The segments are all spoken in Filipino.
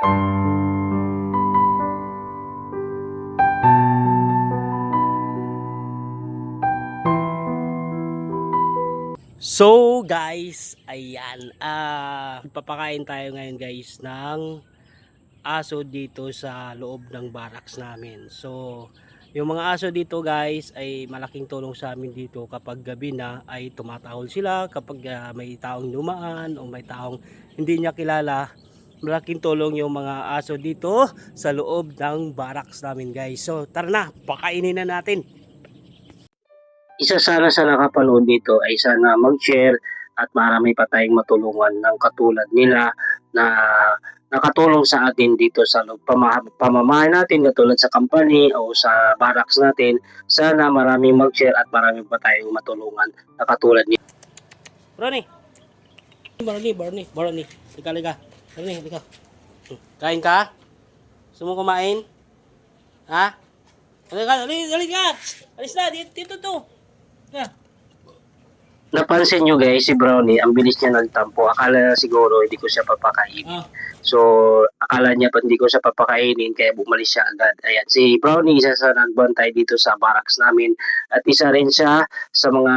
So guys, ayan, ah papakain tayo ngayon guys ng aso dito sa loob ng barracks namin. So, yung mga aso dito guys ay malaking tulong sa amin dito kapag gabi na ay tumatahol sila kapag ah, may taong lumaan o may taong hindi niya kilala. Malaking tulong yung mga aso dito sa loob ng barracks namin guys. So, tara na, pakainin na natin. isa sana sa nakapanood dito ay sana mag-share at marami pa tayong matulungan ng katulad nila na nakatulong sa atin dito sa pamamahay natin katulad sa company o sa barracks natin. Sana maraming mag-share at marami pa tayong matulungan na katulad nila. Barney! Barney, Barney, Barney. Lika, lika. Barney, lika. Kain ka? Gusto mo kumain? Ha? Halika, halika, halika! Alis na, dito, dito to. Na. Napansin nyo guys, si Brownie, ang bilis niya nagtampo. Akala siguro hindi ko siya papakainin. Ah. So, akala niya pa hindi ko siya papakainin kaya bumalis siya agad. Ayan, si Brownie isa sa nagbantay dito sa barracks namin at isa rin siya sa mga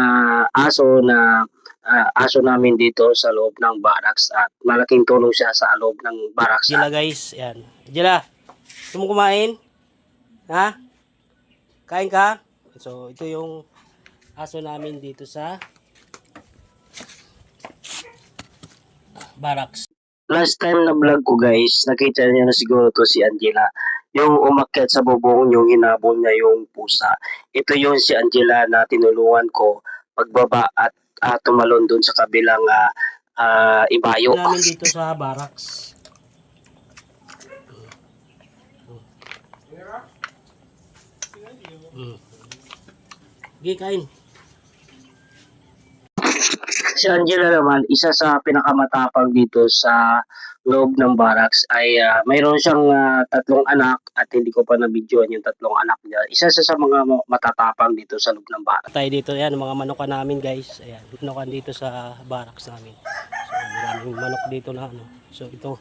aso na ah, aso namin dito sa loob ng barracks at malaking tulong siya sa loob ng barracks. Jila guys, yan. Jila, gusto mo kumain? Ha? Kain ka? So, ito yung aso namin dito sa barracks. Last time na vlog ko guys, nakita niyo na siguro to si Angela. Yung umakyat sa bubong yung hinabol niya yung pusa. Ito yung si Angela na tinulungan ko pagbaba at ah, tumalon dun sa kabilang ah, ah, ibayo. Namin dito sa barracks. Mm. Sige, kain. Si Angela naman, isa sa pinakamatapang dito sa loob ng barracks ay ah, mayroon siyang ah, tatlong anak at hindi ko pa na-videoan yung tatlong anak niya. Isa siya sa mga ma- matatapang dito sa loob ng barracks. Tayo dito, yan, mga manukan namin guys. Ayan, manukan dito sa barracks namin. So, maraming manok dito na ano. So, ito,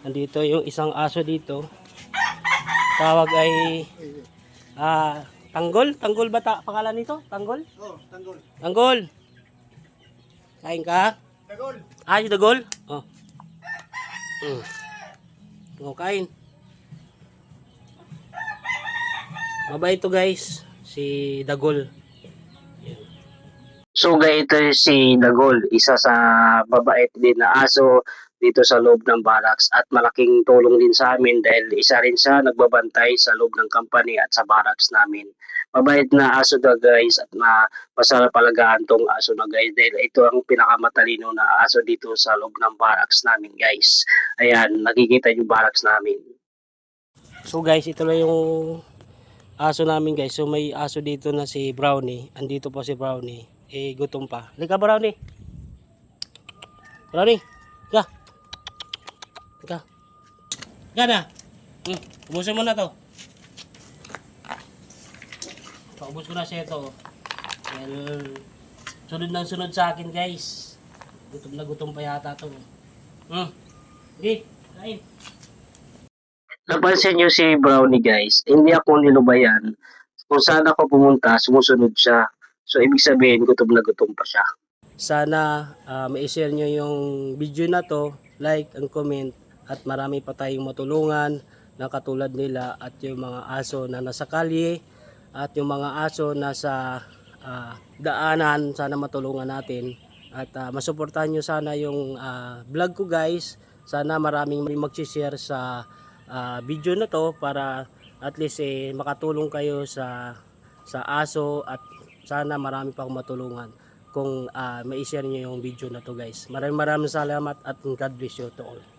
nandito yung isang aso dito. Tawag ay ah, Tanggol? Tanggol ba ta pangalan nito? Tanggol? Oh, tanggol. Tanggol! Kain ka? Tanggol. Ah, yung dagol? Oh. Mm. Oh, kain. Mabait to guys. Si Dagol. So ito si Dagol. Isa sa babait din na aso dito sa loob ng barracks at malaking tulong din sa amin dahil isa rin siya nagbabantay sa loob ng company at sa barracks namin. Mabait na aso na guys at na masarap palagaan tong aso na guys dahil ito ang pinakamatalino na aso dito sa loob ng barracks namin guys. Ayan, nakikita yung barracks namin. So guys, ito na yung aso namin guys. So may aso dito na si Brownie. Andito pa si Brownie. Eh, gutom pa. Halika Brownie. Brownie. Halika. Halika na. Hmm, ubusin mo na to. Paubos ko na siya ito. Dahil sunod ng sunod sa akin guys. Gutom na gutom pa yata to. Hmm. Sige, kain. Napansin nyo si Brownie guys, hindi ako nilubayan. Kung saan ako pumunta, sumusunod siya. So ibig sabihin, gutom na gutom pa siya. Sana uh, ma-share nyo yung video na to, like and comment at marami pa tayong matulungan na katulad nila at yung mga aso na nasa kalye at yung mga aso na sa ah, daanan sana matulungan natin. At ah, masuportahan nyo sana yung ah, vlog ko guys. Sana maraming mag-share sa ah, video na to para at least eh, makatulong kayo sa sa aso at sana marami pa akong matulungan kung ah, ma-share nyo yung video na to guys. Maraming maraming salamat at God bless you to all